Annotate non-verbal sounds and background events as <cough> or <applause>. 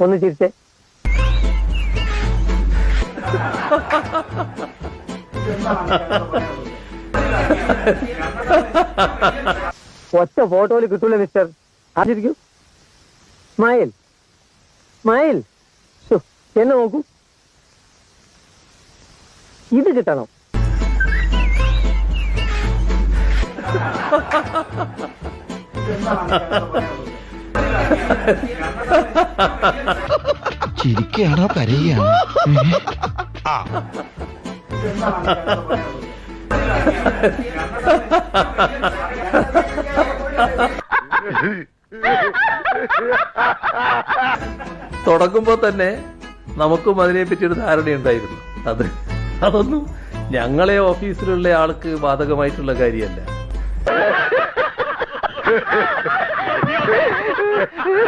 ഒന്ന് ചിരിച്ചേ. ഒറ്റ ഫോട്ടോയിൽ കിട്ടൂല മിസ്റ്റർ. ആചരിക്കൂ സ്മൈൽ സ്മൈൽ എന്നെ നോക്കൂ. ഇത് കിട്ടണം. <laughs> ചിരിക്കുകയാണോ കരയുകയാണോ തുടങ്ങുമ്പോൾ തന്നെ നമുക്കും അതിനെപ്പറ്റി ഒരു ധാരണയുണ്ടായിരുന്നു അത് അതൊന്നും ഞങ്ങളെ ഓഫീസിലുള്ള ആൾക്ക് ബാധകമായിട്ടുള്ള കാര്യമല്ല. 何や?